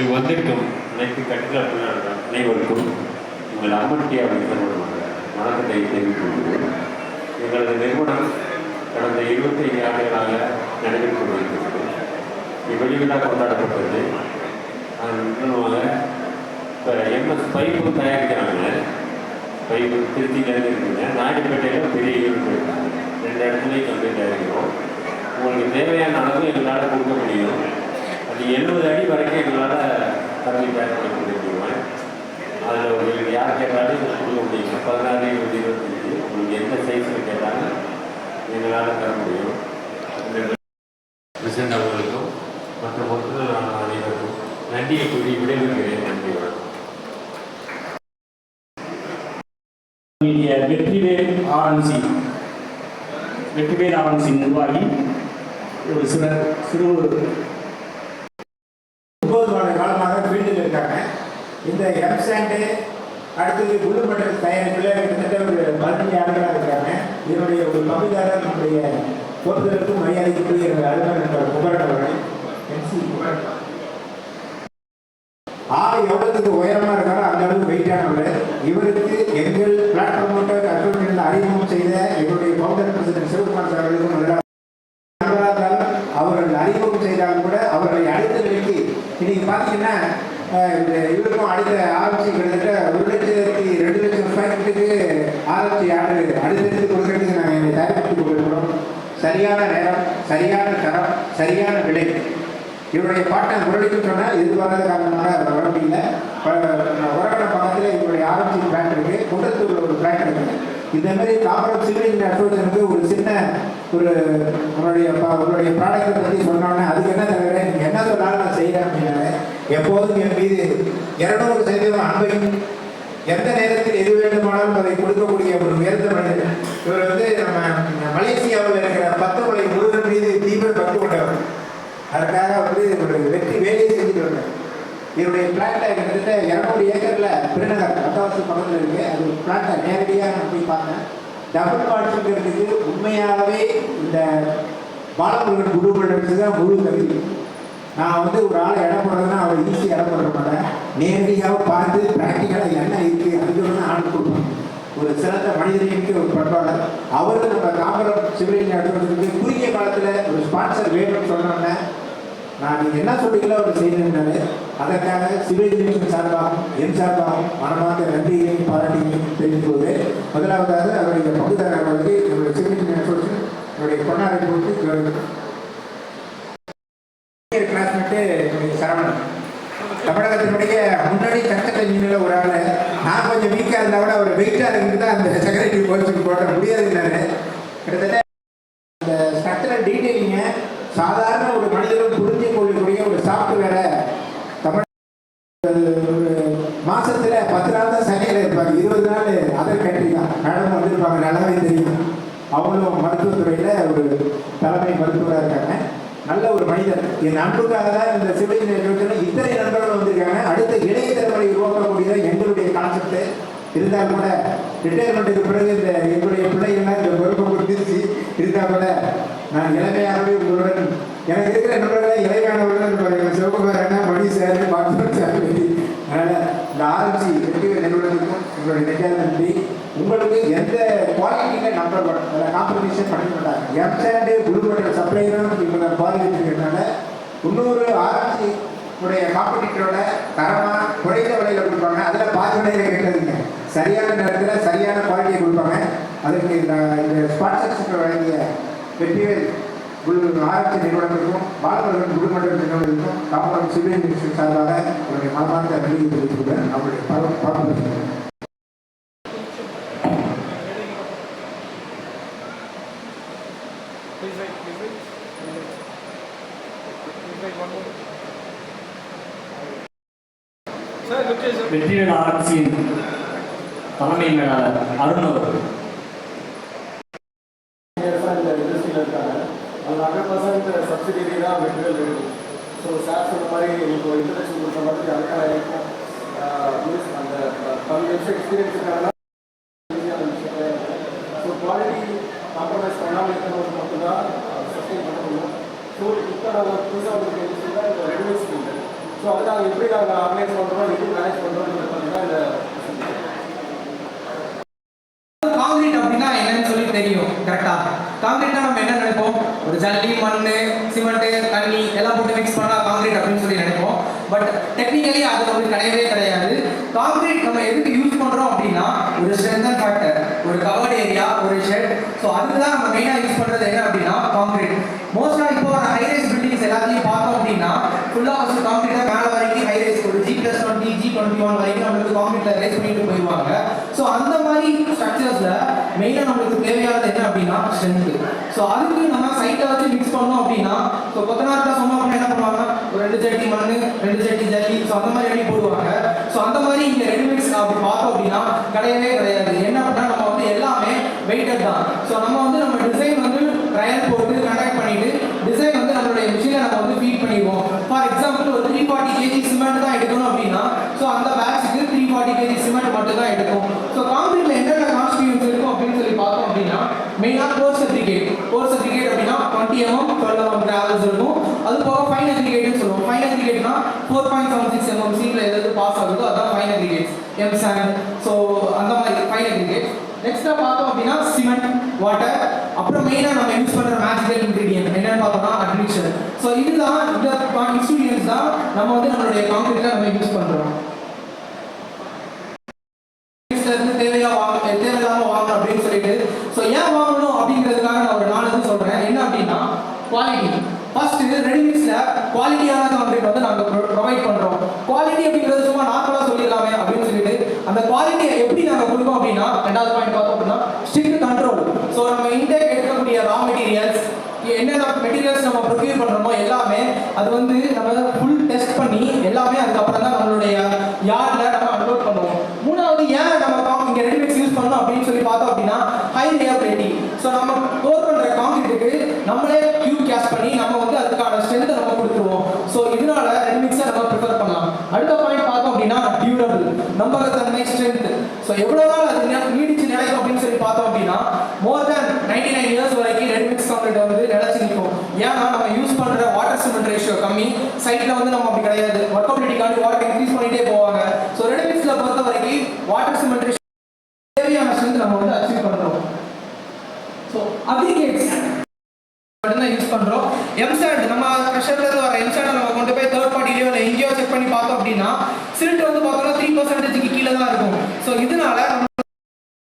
நீ வந்திருக்கும். அனைத்து கட்டிட தொழிலாளர்கள் அனைவருக்கும் உங்கள் அம்மன் டியா வைத்தவர்களுடைய வணக்கத்தை தெரிவித்துக் எங்களது நிறுவனம் கடந்த இருபத்தைந்து ஆண்டுகளாக நடைபெற்று கொண்டிருக்கிறது. இவ்வெளிவிழா கொண்டாடப்பட்டது. அது முக்கியமாக இப்போ எம்எஸ் பைப்பு தயாரிக்கிறாங்க. பைப்பு திருச்சியிலேருந்து இருக்குங்க நாயுடுப்பேட்டையில் பெரிய யூனிட் இருக்காங்க ரெண்டு இடத்துலையும் கம்பெனி தயாரிக்கிறோம். உங்களுக்கு தேவையான அளவு எங்களால் கொடுக்க முடியும். எழுபது அடி வரைக்கும் எங்களால் பண்ணி கொடுக்க முடியும் அதில் உங்களுக்கு யார் கேட்டாலும் கொடுக்க முடியும். பதினாறு இருபது இருபத்தஞ்சு. உங்களுக்கு எந்த சைஸில் கேட்டாலும் எங்களால் தர முடியும். பிரசிடண்ட் அவர்களுக்கும் மற்ற பொருட்கள் அனைவருக்கும் நன்றியை கூறி விடைபெறுகிறேன். நன்றி வணக்கம் வெற்றிவேல் ஆர்என்சி வெற்றிவேல் ஆர்என்சி நிர்வாகி. ஒரு சில சிறு ஒன்பது மாத காலமாக ஃபீல்டில் இருக்காங்க இந்த எம்சாண்டு அடுத்தது புல்லு மட்டல் தயாரிப்பில் கிட்டத்தட்ட ஒரு பதினஞ்சு இருக்காங்க. இதனுடைய ஒரு பங்குதாரர் நம்முடைய பொறுத்தலுக்கும் மரியாதைக்குரிய அலுவலர் நண்பர் குமரன் அவர்கள் எம்சி குமரன். ஆள் எவ்வளவுக்கு உயரமா இருக்காரோ அந்த அளவுக்கு வெயிட்டானவர் இவருக்கு எங்கள் பிளாட்ஃபார்ம் அக்கௌண்ட் அறிமுகம் செய்த எங்களுடைய பவுண்டர் பிரசிடென்ட் சிவகுமார் சார் அவர்களுக்கும் அவர்கள் அறிமுகம் செய்தாலும் கூட அவர்களை அடுத்த நிலைக்கு இன்னைக்கு பார்த்தீங்கன்னா இவருக்கும் அடுத்த ஆராய்ச்சி கிட்டத்தட்ட ஒரு லட்சத்தி ரெண்டு லட்சம் ஸ்கொயர் ஆராய்ச்சி ஆரம்பிச்சு ஆர்டர் அடுத்தடுத்து கொடுக்கறதுக்கு நாங்கள் எங்களை தயாரித்து கொண்டிருக்கிறோம் சரியான நேரம் சரியான தரம் சரியான விலை. இவருடைய பாட்டை முரளிக்கும் சொன்னால் எதிர்பாராத காரணமாக அவர் வர முடியல. உரகணம் பக்கத்தில் இவருடைய ஆராய்ச்சி பிளான் இருக்கு. குன்றத்தூர்ல ஒரு பிளான் இருக்கு. இந்த மாதிரி காப்பரம் சிவில் அசோசியனுக்கு ஒரு சின்ன ஒரு உங்களுடைய ப- உங்களுடைய ப்ராடக்டை பற்றி சொன்னோன்னே அதுக்கு என்ன தவிர நீங்கள் என்ன சொன்னாலும் நான் செய்கிறேன் அப்படின்னாலே எப்போதும் என் மீது இரநூறு சதவீதம் அன்பையும் எந்த நேரத்தில் எது வேண்டுமானாலும் அதை கொடுக்கக்கூடிய ஒரு உயர்ந்த மனிதர் இவர் வந்து நம்ம மலேசியாவில் இருக்கிற பத்து மலை முருகன் மீது தீவிர பங்கு கொண்டவர். அதற்காக வந்து ஒரு வெற்றி வேலையை செஞ்சுட்டு வந்தார். இவருடைய பிளாட்டை கிட்டத்தட்ட இரநூறு ஏக்கரில் பெருநகர் பத்தாவது பக்கத்தில் இருக்கு. அது பிளாட்டை நேரடியாக நான் போய் பார்த்தேன். டபுள் பாட்ஸுங்கிறதுக்கு உண்மையாகவே இந்த பாலமுருகன் குரு தான் முழு கவிதை நான் வந்து ஒரு ஆளை இடம் போடுறதுன்னா அவர் ஈஸியாக இடம் போட மாட்டேன். நேரடியாக பார்த்து ப்ராக்டிக்கலாக என்ன இருக்குது அதுக்கு ஆள் கொடுப்பேன் ஒரு சிறந்த மனிதனுக்கு ஒரு பண்பாளர் அவருக்கு நம்ம தாம்பரம் சிவிலியன் அடுத்தவர்களுக்கு குறுகிய காலத்தில் ஒரு ஸ்பான்சர் வேணும்னு சொன்னோன்னே நான் நீங்கள் என்ன சொல்றீங்களோ அவர் செய்யணும்னாரு அதற்காக சிவலிங்கம் சார்பாகவும் என் சார்பாகவும் மனமாக நன்றியையும் பாராட்டியையும் தெரிவிப்பது முதலாவதாக அவருடைய பங்குதாரர்களுக்கு என்னுடைய சிவலிங்க அசோசியேஷன் என்னுடைய பொன்னாரை கொடுத்து கிளாஸ்மேட்டு என்னுடைய சரவணன் தமிழகத்தினுடைய முன்னணி சட்டத்தை மீனில் ஒரு ஆள் நான் கொஞ்சம் வீக்காக இருந்தால் கூட தான் அந்த செக்ரட்டரி போஸ்ட்டுக்கு போட முடியாது நான். கிட்டத்தட்ட அந்த ஸ்ட்ரக்சரல் டீட்டெயிலிங்க சாதாரண ஒரு மனிதரும் புரிஞ்சு கொள்ளக்கூடிய ஒரு சாஃப்ட்வேரை தமிழ் ஒரு மாசத்துல பத்து நாள் தான் சனியில் இருப்பாங்க இருபது நாள் அதர் கண்ட்ரி தான். மேடம் வந்திருப்பாங்க. நல்லாவே தெரியும். அவங்களும் மருத்துவத்துறையில் ஒரு தலைமை மருத்துவராக இருக்காங்க. நல்ல ஒரு மனிதர். என் அன்புக்காக தான் இந்த சிவில் நிறுவனத்தில் இத்தனை நண்பர்கள் வந்திருக்காங்க. அடுத்த இளைய தலைமுறை உருவாக்கம் இருந்தால் கூட ரிட்டையர்மெண்ட்டுக்கு பிறகு இந்த எங்களுடைய பிள்ளைகள்லாம் இந்த பொறுப்பை கொடுத்துருச்சு இருந்தால் கூட நான் இளமையாகவே உங்களுடன் எனக்கு இருக்கிற நண்பர்களை இளைஞானவர்கள் சிவகுமார் அண்ணா மணி சார் பாட்டு சார் அதனால் இந்த ஆரம்பிச்சு வெற்றி நிறுவனத்துக்கும் உங்களுடைய நெஞ்சாத நன்றி. உங்களுக்கு எந்த குவாலிட்டியில் நம்பர் காம்படிஷன் பண்ண மாட்டாங்க எம்சாண்டு குழுமன்ற சப்ளையரும் இவங்களை பாதிக்கிறதுனால இன்னொரு ஆராய்ச்சி உடைய காம்படிட்டரோட தரமாக குறைந்த விலையில் கொடுப்பாங்க. அதில் பாதி விலையில் கேட்டதுங்க. சரியான நேரத்தில் சரியான குவாலிட்டியை கொடுப்பாங்க அதுக்கு இந்த இந்த ஸ்பான்சர்ஷிப் வழங்கிய வெற்றிவேல் குழு ஆராய்ச்சி நிறுவனத்திற்கும் பாலமுருகன் குழுமன்ற நிறுவனத்திற்கும் காமராஜ் சிவில் மினிஸ்டர் சார்பாக அவருடைய மனமார்ந்த நன்றியை தெரிவித்துக்கிறேன் அவருடைய பாடம் Please wait, please wait. Please wait. Please wait one more. Sir, look here, sir. தலைமை மேலாளர் அருண் அவர்கள். இந்த இருக்காங்க அவங்க ஹண்ட்ரட் பர்சன்ட் சப்சிடி தான் மெட்டீரியல் இருக்கு ஸோ சார் சொன்ன மாதிரி இப்போ இன்ட்ரடக்ஷன் கொடுத்த மாதிரி அதுக்கான மீன்ஸ் அந்த டுவெல் எக்ஸ்பீரியன்ஸ் இருக்காங்கன்னா ஈஸியான விஷயம் ஸோ குவாலிட்டி காம்ப்ரமைஸ் பண்ணாமல் இருக்கிறவங்க மட்டும்தான் சஸ்டெயின் பண்ண முடியும் ஸோ இப்போ நம்ம புதுசாக வந்து இண்டஸ்ட்ரியில் இந்த ரெடிமேட் ஸ்கீம் ஸோ அதை நாங்கள் எப்படி நாங்கள் ஆர்கனைஸ் பண்ணுறோம் எப்படி மேனேஜ் பண்ணுறோம்னு பார்த்தீங்கன்னா இந்த காங்கிரீட் அப்படின்னா என்னன்னு சொல்லி தெரியும் கரெக்டா காங்கிரீட்னா நம்ம என்ன நினைப்போம் ஒரு ஜல்லி மண் சிமெண்ட் தண்ணி எல்லாம் போட்டு மிக்ஸ் பண்ணா காங்கிரீட் அப்படின்னு சொல்லி நினைப்போம் பட் டெக்னிக்கலி அது நமக்கு கிடையவே கிடையாது. காங்கிரீட் நம்ம எதுக்கு யூஸ் பண்ணுறோம் அப்படின்னா ஒரு ஸ்ட்ரென்தன் ஃபேக்டர் ஒரு கவர்ட் ஏரியா ஒரு ஷெட் ஸோ அதுக்கு தான் நம்ம மெயினாக யூஸ் பண்ணுறது என்ன அப்படின்னா காங்கிரீட் மோஸ்ட்டாக இப்போ ஹைரைஸ் பில்டிங்ஸ் எல்லாத்தையும் பார்த்தோம் அப்படின்னா ஃபுல்லாக ஃபஸ்ட்டு காங்கிரீட்டா மேலே வரைக்கும் ஹைரைஸ் ஒரு G plus twenty G twenty one வரைக்கும் நம்மளுக்கு காங்கிரீட்ல ரேஸ் பண்ணிட்டு போயிடுவாங்க. ஸோ அந்த மாதிரி ஸ்ட்ரக்சர்ஸில் மெயினாக நம்மளுக்கு தேவையானது என்ன அப்படின்னா ஸ்ட்ரென்த்து ஸோ அதுக்கு நம்ம சைட்டை வச்சு மிக்ஸ் பண்ணோம் அப்படின்னா ஸோ கொத்தனார்ட்ட சொன்னோம் என்ன பண்ணுவாங்க? ஒரு ரெண்டு தேர்ட்டி மண் ரெண்டு சட்டி ஜல்லி ஸோ அந்த மாதிரி ரெடி போடுவாங்க. ஸோ அந்த மாதிரி இங்க ரெடிமிக்ஸ் அப்படி பார்த்தோம் அப்படின்னா கிடையவே கிடையாது. என்ன பண்ணா நம்ம வந்து எல்லாமே வெயிட்டட் தான். ஸோ நம்ம வந்து நம்ம டிசைன் வந்து ட்ரையல் போட்டு கண்டக்ட் பண்ணிட்டு டிசைன் வந்து நம்மளுடைய மிஷினை நம்ம வந்து ஃபீட் பண்ணிடுவோம். ஃபார் எக்ஸாம்பிள் ஒரு த்ரீ ஃபார்ட்டி கேஜி சிமெண்ட் தான் எடுக்கணும் அப்படின்னா ஸோ அந்த பேட்சுக்கு த்ரீ ஃபார்ட்டி கேஜி சிமெண்ட் மட்டும் தான் எடுக்கும். ஸோ காங்கிரீட்ல என்னென்ன கான்ஸ்டியூன்ஸ் இருக்கும் அப்படின்னு சொல்லி பார்த்தோம் அப்படின்னா மெயினாக கோர் சர்டிஃபிகேட் கோர் சர்டிஃபிகேட் அப்படின்னா twenty MM twelve mm travels இருக்கும். அது போக ஃபைன் சர்டிஃபிகேட் ஃபைன் அக்ரிகேட்னா four point seven six mm சீட்ல எதாவது பாஸ் ஆகுதோ அதான் fine aggregates M sand so அந்த மாதிரி ஃபைன் அக்ரிகேட் நெக்ஸ்ட்டாக பார்த்தோம் அப்படின்னா சிமெண்ட் வாட்டர் அப்புறம் மெயினாக நம்ம யூஸ் பண்ணுற மேஜிக்கல் இன்க்ரீடியன்ட் என்னென்னு பார்த்தோம்னா அட்மிஷன் ஸோ இதுதான் இந்த இன்ஸ்டூடியன்ஸ் தான் நம்ம வந்து நம்மளுடைய காங்கிரீட்டில் நம்ம யூஸ் பண்ணுறோம் இருந்து தேவையா வாங்க தேவையில்லாம வாங்கணும் அப்படின்னு சொல்லிட்டு. ஸோ ஏன் வாங்கணும் அப்படிங்கிறதுக்காக நான் ஒரு நாலு இது சொல்றேன். என்ன அப்படின்னா குவாலிட்டி ஃபர்ஸ்ட் ரெடிமிக்ஸ்ல குவாலிட்டியான அப்படின்னு வந்து நாங்க ப்ரொவைட் பண்றோம். குவாலிட்டி அப்படிங்கிறது சும்மா நார்மலா சொல்லிடலாமே அப்படின்னு சொல்லிட்டு அந்த குவாலிட்டியை எப்படி நாங்க கொடுப்போம் அப்படின்னா ரெண்டாவது பாயிண்ட் பார்த்தோம் அப்படின்னா ஸ்ட்ரிக்ட் கண்ட்ரோல் ஸோ நம்ம இன்டேக் எடுக்கக்கூடிய ரா மெட்டீரியல்ஸ் என்னென்ன மெட்டீரியல்ஸ் நம்ம ப்ரொக்யூர் பண்ணுறோமோ எல்லாமே அது வந்து நம்ம ஃபுல் டெஸ்ட் பண்ணி எல்லாமே அதுக்கப்புறம் தான் நம்மளுடைய யார்டில் நம்ம அப்லோட் பண்ணுவோம். மூணாவது ஏன் நம்ம காம் இங்க ரெடிமேக்ஸ் யூஸ் பண்ணணும் அப்படின்னு சொல்லி பார்த்தோம் அப்படின்னா ஹை ரியாபிலிட்டி ஸோ நம்ம ஸ்டோர் பண்ணுற காங்கிரீட்டுக்கு நம்மளே நம்பகத்தன்மை ஸ்ட்ரென்த் ஸோ எவ்வளோ நாள் அது நீடிச்சு நிலைக்கும் அப்படின்னு சொல்லி பார்த்தோம் அப்படின்னா more than ninety nine years வரைக்கும் ரெடிமிக்ஸ் கான்கிரீட் வந்து நிலச்சி நிற்கும். ஏன்னா நம்ம யூஸ் பண்ணுற வாட்டர் சிமெண்ட் ரேஷியோ கம்மி. சைட்டில் வந்து நம்ம அப்படி கிடையாது. ஒர்க்கபிலிட்டிக்காண்டி வாட்டர் இன்க்ரீஸ் பண்ணிட்டே போவாங்க. ஸோ ரெடிமிக்ஸ்ல பொறுத்த வரைக்கும் வாட்டர் சிமெண்ட் ரேஷியோ தேவையான ஸ்ட்ரென்த் நம்ம வந்து அச்சீவ் பண்ணுறோம் ஸோ அப்ளிகேட்ஸ் மட்டும்தான் யூஸ் பண்ணுறோம் எம்சாண்ட் நம்ம ப்ரெஷர்லேருந்து வர எம்சாண்ட் நம்ம கொண்டு போய் தேர்ட் பார்ட்டிலயோ இல்லை எங்கேயோ செக் பார்த்தீங்கன்னா சில்ட் வந்து பார்த்தோம்னா த்ரீ பர்சன்டேஜ்க்கு கீழே தான் இருக்கும். ஸோ இதனால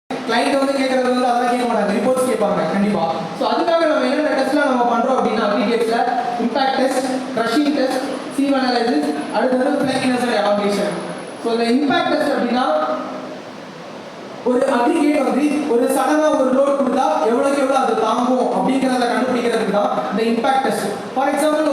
கிளைண்ட் வந்து கேட்கறது வந்து அதெல்லாம் கேட்க மாட்டாங்க. ரிப்போர்ட்ஸ் கேட்பாங்க கண்டிப்பா. ஸோ அதுக்காக நம்ம என்னென்ன டெஸ்ட்லாம் நம்ம பண்றோம் அப்படின்னா பிடிஎஃப்ல impact test crushing test sieve analysis அடுத்தது ஃபிளாக்கினஸ் அண்ட் எவாலுவேஷன் ஸோ இந்த இம்பாக்ட் டெஸ்ட் அப்படின்னா ஒரு அக்ரிகேட் வந்து ஒரு சடனாக ஒரு லோட் கொடுத்தா எவ்வளோக்கு எவ்வளவு அது தாங்கும் அப்படிங்கிறத கண்டுபிடிக்கிறதுக்கு தான் இந்த இம்பாக்ட் டெஸ்ட் ஃபார் எக்ஸாம்பிள்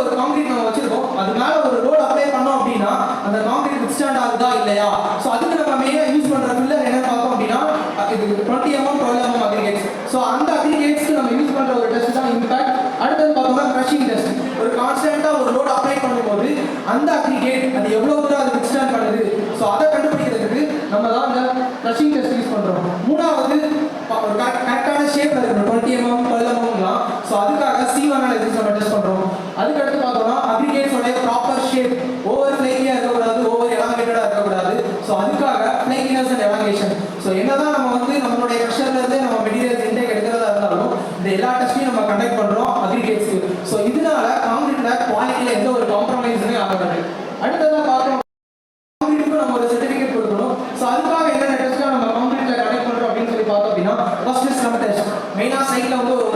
அதுக்கடுத்து அதுக்கு அடுத்து பார்த்தோம்னா அக்ரிகேட்ஸோட ப்ராப்பர் ஷேப் ஓவர் ஃபிளைக்கியா இருக்கக்கூடாது ஓவர் எலாங்கேட்டடா இருக்கக்கூடாது. ஸோ அதுக்காக ஃபிளைக்கினஸ் அண்ட் எலாங்கேஷன் ஸோ என்னதான் நம்ம வந்து நம்மளுடைய ப்ரெஷர்ல இருந்து நம்ம மெட்டீரியல்ஸ் இன்டேக் எடுக்கிறதா இருந்தாலும் இந்த எல்லா டெஸ்ட்டையும் நம்ம கண்டக்ட் பண்றோம் அக்ரிகேட்ஸ்க்கு ஸோ இதனால காங்கிரீட்ல குவாலிட்டியில எந்த ஒரு காம்ப்ரமைஸுமே ஆகாது. அடுத்ததா பார்த்தோம் காங்கிரீட்டுக்கு நம்ம ஒரு சர்டிஃபிகேட் கொடுக்கணும். ஸோ அதுக்காக என்னென்ன டெஸ்ட்டாக நம்ம காங்கிரீட்ல கனெக்ட் பண்றோம் அப்படின்னு சொல்லி பார்த்தோம் அப்படின்னா ஃபர்ஸ்ட் ஸ்லம் டெஸ்ட் மெயினா சைட்ல வந்து ஒரு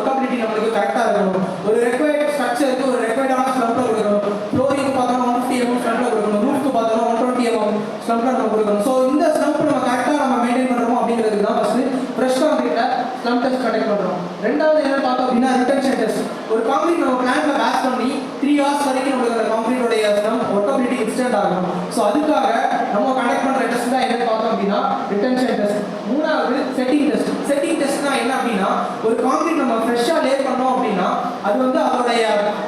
ஒர்க்கபிலிட்டி கரெக்டா இருக்கணும். ஒரு ரெக்வயர்ட் ஸ்ட்ரக்சருக்கு ஒரு ரெக்வயர்டான ஸ்லம்ப்ல கொடுக்கணும். ஃப்ளோரிங் பார்த்தோம்னா ஒன் ஃபிஃப்டி எம்எம் ஸ்லம்ப்ல கொடுக்கணும். ரூஃப்க்கு பார்த்தோம்னா ஒன் டுவெண்ட்டி எம்எம் ஸ்லம்ப்ல நம்ம கொடுக்கணும். ஸோ இந்த ஸ்லம்ப் நம்ம கரெக்டாக நம்ம மெயின்டைன் பண்ணுறோம் அப்படிங்கிறதுக்கு தான் ஃபஸ்ட்டு ஃப்ரெஷ்ஷாக காங்கிரீட்ல ஸ்லம் டெஸ்ட் கண்டக்ட் பண்ணுறோம் ரெண்டாவது என்ன பார்த்தோம் அப்படின்னா ரிட்டன்ஷன் டெஸ்ட் ஒரு காங்கிரீட் நம்ம பிளான்ல பேஸ் பண்ணி த்ரீ ஹவர்ஸ் வரைக்கும் நம்மளுக்கு அந்த காங்கிரீட்டோடைய ஸ்லம் ஒர்க்கபிலிட்டி எக்ஸ்டெண்ட் ஆகணும் ஸோ அதுக்காக நம்ம கண்டக்ட் பண்ற டெஸ்ட் தான் என்ன பார்த்தோம் அப்படின்னா ரிட்டன்ஷன் டெஸ்ட் மூணாவது செட்டிங் டெஸ்ட் செட்டிங் டெஸ்ட்னா என்ன அப்படின்னா ஒரு காங்கிரீட் நம்ம ஃப்ரெஷ்ஷா லே பண்ணோம் அப்படின்னா அது வந்து அதோடைய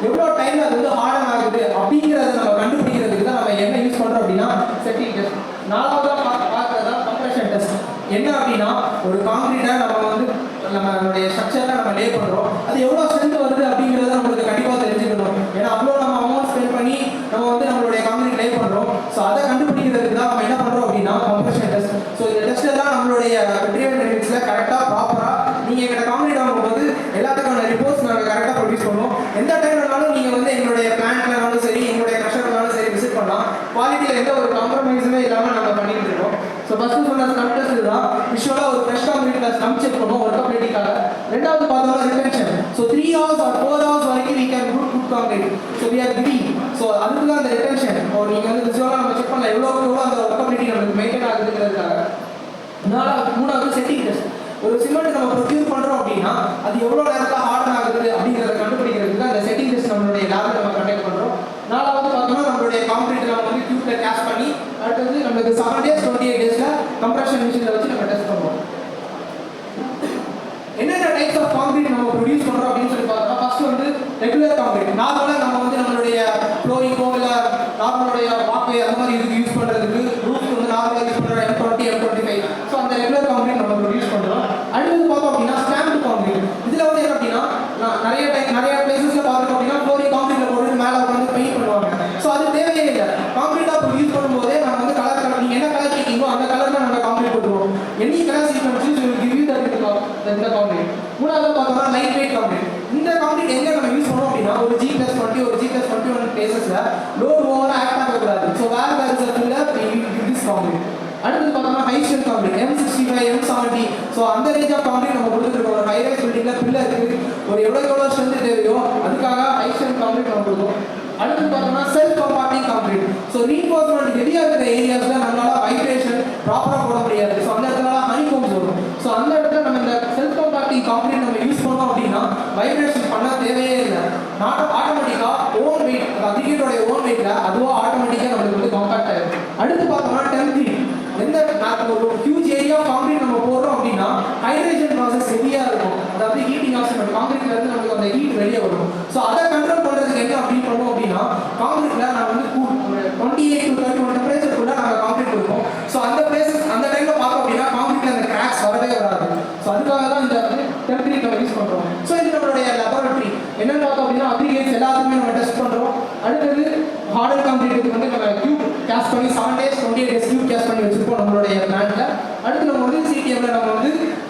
எவ்வளோ டைம்ல அது வந்து ஹார்டன் ஆகுது அப்படிங்கறத நம்ம கண்டுபிடிக்கிறதுக்கு தான் நம்ம என்ன யூஸ் பண்றோம் அப்படின்னா செட்டிங் டெஸ்ட் நாலாவதா பார்க்கறதா பார்க்கறது தான் கம்ப்ரெஷன் டெஸ்ட் என்ன அப்படின்னா ஒரு காங்கிரீட்டை நம்ம வந்து நம்மளுடைய ஸ்ட்ரக்சர்ல நம்ம லே பண்றோம். அது எவ்வளவு ஸ்ட்ரென்த் வருது அப்படிங்கறத நம்மளுக்கு உங்களுடைய வெற்றிவேல் ரிமிக்ஸில் கரெக்டாக ப்ராப்பராக நீங்கள் எங்களை காமெடி ஆகும் போது எல்லாத்துக்கான ரிப்போர்ட்ஸ் நாங்கள் கரெக்டாக ப்ரொடியூஸ் பண்ணுவோம். எந்த டைம்னாலும் நீங்கள் வந்து எங்களுடைய பிளான்ட்ல சரி எங்களுடைய கஷ்டங்களாலும் சரி விசிட் பண்ணலாம். குவாலிட்டியில் எந்த ஒரு காம்ப்ரமைஸுமே இல்லாமல் நாங்கள் பண்ணிட்டு இருக்கோம். ஸோ ஃபஸ்ட்டு சொன்னது கம்ப்ளஸ் இதுதான். விஷுவலாக ஒரு fresh complete class come check பண்ணுவோம் ஒர்க் கம்ப்ளீட்டிக்காக ரெண்டாவது பார்த்தோம்னா retention so three hours or four hours வரைக்கும் we can good good complete so we are Giri so அதுக்கு தான் அந்த ரிட்டன்ஷன் நீங்கள் வந்து விஷுவலாக நம்ம செக் பண்ணலாம். எவ்வளோ எவ்வளோ அந்த ஒர்க் கம்ப்ளீட்டி நம்மளுக்கு மெயின்டைன் ஆகுதுங்கிறதுக்காக. நாலாவது மூணாவது செட்டிங் டெஸ்ட் ஒரு சிமெண்ட் நம்ம ப்ரொக்யூர் பண்ணுறோம் அப்படின்னா அது எவ்வளோ நேரத்தில் ஹார்டன் ஆகுது அப்படிங்கிறத கண்டுபிடிக்கிறதுக்கு அந்த செட்டிங் டெஸ்ட் நம்மளுடைய லேபில் நம்ம கண்டக்ட் பண்ணுறோம் நாலாவது பார்த்தோம்னா நம்மளுடைய கான்கிரீட் நம்ம வந்து டியூப்ல கேஷ் பண்ணி அடுத்தது நம்மளுக்கு செவன் டேஸ் டுவெண்ட்டி எயிட் டேஸில் கம்ப்ரஷன் மிஷினில் வச்சு நம்ம டெஸ்ட் பண்ணுவோம். என்னென்ன டைப்ஸ் ஆஃப் காங்கிரீட் நம்ம ப்ரொடியூஸ் பண்ணுறோம் அப்படின்னு சொல்லி பார்த்தோம்னா ஃபர்ஸ்ட் வந்து ரெகுலர் காங்கிரீட் நார்மலாக நம்ம வந்து நம்மளுடைய ஃப்ளோரிங்கோ இல்லை நார்மலுடைய வாக்வே அந்த மாதிரி இருக்கு யூஸ் பண்றதுக்கு ரூஃப் வந்து நார்மலாக யூஸ் பண்ற M twenty M twenty five so அந்த ரெகுலர் கான்கிரீட் நம்ம ப்ரொடியூஸ் பண்றோம் அடுத்தது பார்த்தோம் அப்படின்னா ஸ்டாம்ப் கான்கிரீட் இதுல வந்து என்ன அப்படின்னா நான் நிறைய டைம் நிறைய பிளேசஸ்ல பார்த்துட்டோம் அப்படின்னா ஃப்ளோரிங் கான்கிரீட்ல போட்டு மேலே உட்காந்து பெயிண்ட் பண்ணுவாங்க ஸோ அது தேவையே இல்லை கான்கிரீட்டா யூஸ் பண்ணும்போதே நம்ம வந்து கலர் கலர் நீங்க என்ன கலர் கேட்டீங்களோ அந்த கலர்ல நம்ம கான்கிரீட் போட்டுருவோம் any colour sequence will give you that இந்த கான்கிரீட் மூணாவது பார்த்தோம்னா லைட் வெயிட் கான்கிரீட் இந்த கான்கிரீட் எங்க நம்ம யூஸ் பண்ணோம் அப்படின்னா ஒரு ஜி பிளஸ் டுவெண்ட்டி ஒரு ஜி பிளஸ் டுவெண்ட்டி ஒன் பிளேசஸ்ல லோட் ஓவரா ஆக்ட் ஸோ வேறு வேறு சர்க்கிளில் திஸ் கான்கிரீட் அடுத்தது பார்த்தோம்னா high steel concrete M sixty five M seventy so அந்த ரேஞ்ச் ஆஃப் கான்கிரீட் நம்ம கொடுத்துருக்கோம். ஒரு ஹை ரைஸ் பில்லர் இருக்குது ஒரு எவ்வளோ எவ்வளோ ஸ்ட்ரென்த் தேவையோ அதுக்காக ஹை ஸ்டெல் கான்கிரீட் நம்ம கொடுக்கும் அடுத்து பார்த்தோம்னா self compacting concrete so reinforcement ஹெவியாக இருக்கிற ஏரியாஸில் நம்மளால வைப்ரேஷன் ப்ராப்பராக போட முடியாது. ஸோ அந்த இடத்துல ஹனி கோம்ஸ் வரும். ஸோ அந்த இடத்துல நம்ம இந்த செல்ஃப் கம்பார்ட்டிங் கான்கிரீட் நம்ம யூஸ் பண்ணோம் அப்படின்னா வைப்ரேஷன் பண்ண தேவையே இல்லை. நாட் ஆட்டோமேட்டிக்காக ஓன் வெயிட் அக்ரிகேட்டோட ஓன் வெயிட்டில் அதுவா ஆட்டோமேட்டிக்காக நம்மளுக்கு வந்து காம்பேக்ட் ஆகிடும் அடுத்து பார்த்தோம்னா டெம்ப்ளி எந்த நான் ஒரு ஹியூஜ் ஏரியா காங்கிரீட் நம்ம போடுறோம் அப்படின்னா ஹைட்ரேஷன் ப்ராசஸ் ஹெவியாக இருக்கும். அதாவது ஹீட்டிங் ஆப்ஷன் காங்கிரீட்லேருந்து நம்மளுக்கு அந்த ஹீட் வெளியே வரும். ஸோ அதை கண்ட்ரோல் பண்ணுறதுக்கு என்ன அப்படின்னு பண்ணோம் அப்படின்னா காங்கிரீட் நான் வந்து twenty eight to thirty one temperature கூட நாங்கள் கான்கிரீட் கொடுப்போம் ஸோ அந்த பிளேசஸ் அந்த டைம்ல பார்த்தோம் அப்படின்னா கான்கிரீட்ல அந்த கிராக்ஸ் வரவே வராது ஸோ அதுக்காக தான் இந்த டெம்பரேச்சர் நம்ம யூஸ் பண்ணுறோம் ஸோ இது நம்மளுடைய லெபார்டரி என்னன்னு பார்த்தோம் அப்படின்னா அப்ளிகேட்ஸ் எல்லாத்துக்குமே நம்ம டெஸ்ட் பண்ணுறோம் அடுத்தது ஹார்டர் கான்கிரீட்டுக்கு வந்து நம்ம கியூப் கேஸ் பண்ணி seven days twenty days cube cast பண்ணி வச்சுருப்போம் நம்மளுடைய பிளான்ட்ல அடுத்து நம்ம வந்து சிடிஎம்ல நம்ம வந்து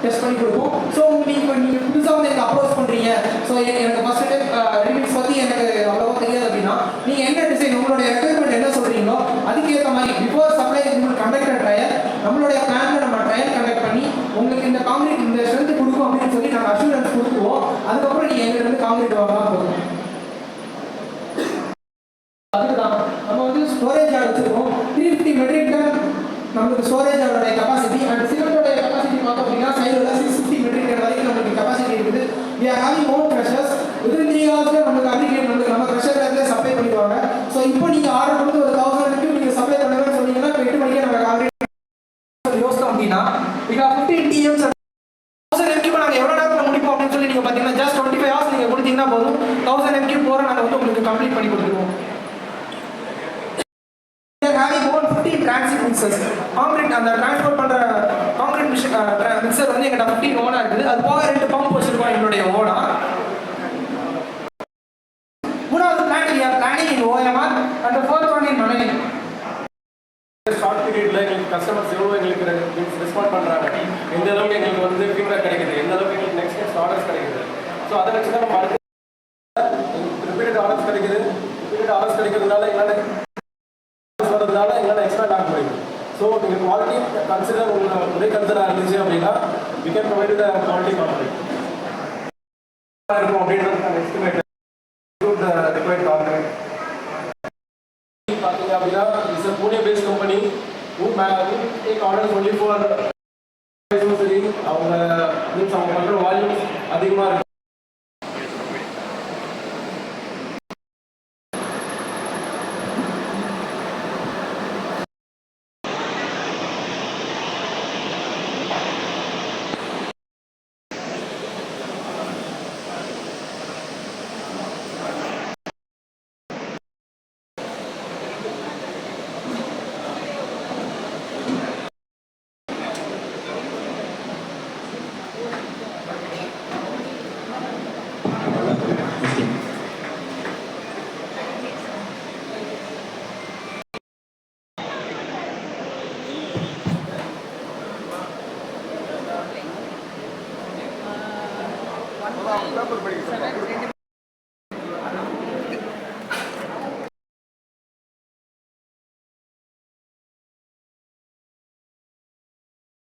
டெஸ்ட் பண்ணி கொடுப்போம் ஸோ நீங்கள் நீங்கள் புதுசாக வந்து எனக்கு அப்ரோச் பண்ணுறீங்க ஸோ எனக்கு ஃபஸ்ட் டைம் ரிமிக்ஸ் பற்றி எனக்கு அவ்வளோவா தெரியாது அப்படின்னா நீங்கள் என்ன டிசைன் உங்களுடைய ரெக்குயர்மெண்ட் என்ன சொல்கிறீங்களோ அதுக்கேற்ற மாதிரி பிஃபோர் சப்ளை கண்டக்டர் ட்ரையல் நம்மளுடைய பிளான்ல நம்ம ட்ரையல் கண்டக்ட் பண்ணி உங்களுக்கு இந்த காங்கிரீட் இந்த ஸ்ட்ரென்த் கொடுக்கும் அப்படின்னு சொல்லி நாங்கள் அஷூரன்ஸ் கொடுத்துருவோம். அதுக்கப்புறம் நீங்கள் எங்கிட்ட இருந்து காங்கிரீட் வாங்கலாம். நீங்கள் கொடுத்தீங்கன்னா போதும். தௌசண்ட் எம்கியூ போகிற நாங்கள் வந்து உங்களுக்கு கம்ப்ளீட் பண்ணி கொடுத்துருவோம். having over 15 அந்த டிரான்ஸ்போர்ட் பண்ற காங்கிரீட் மிஷின் மிக்சர் வந்து எங்கிட்ட 15 ஓனா இருக்குது. அது போக ரெண்டு பம்ப் வச்சிருக்கோம் எங்களுடைய ஓனா மூணாவது plan we are planning in OMR and the fourth one in Manali. Short பீரியட்ல எங்களுக்கு கஸ்டமர்ஸ் எவ்வளோ எங்களுக்கு ரெஸ்பாண்ட் பண்றாங்க எந்த அளவுக்கு எங்களுக்கு வந்து ஃபீட்பேக் கிடைக்குது எந்த அளவுக்கு எங்களுக்கு நெக்ஸ்ட் நெக்ஸ்ட் ஆர்டர்ஸ் கிடைக்குது ஸோ அதை வச்சு தான் நம்ம அடுத்து ரிப்பீட்டட் ஆர்டர்ஸ் கிடைக்குது. ரிப்பீட்டட் ஆர்டர்ஸ் கிடைக்கிறதுனால எங்களால் வரதுனால எங்களால் எக்ஸ்பேண்ட் ஆக முடியும் ஸோ நீங்கள் குவாலிட்டி கன்சிடர் உங்கள் ஒரே கன்சிடர் இருந்துச்சு அப்படின்னா we can provide the quality contract இருக்கும் அப்படின்றது நாங்கள் எஸ்டிமேட் ரிக்வைர்ட் கான்ட்ராக்ட் பார்த்தீங்க அப்படின்னா is a Pune based company who take orders only for சரி அவங்க மீன்ஸ் அவங்க பண்ணுற வால்யூம் அதிகமாக இருக்கு.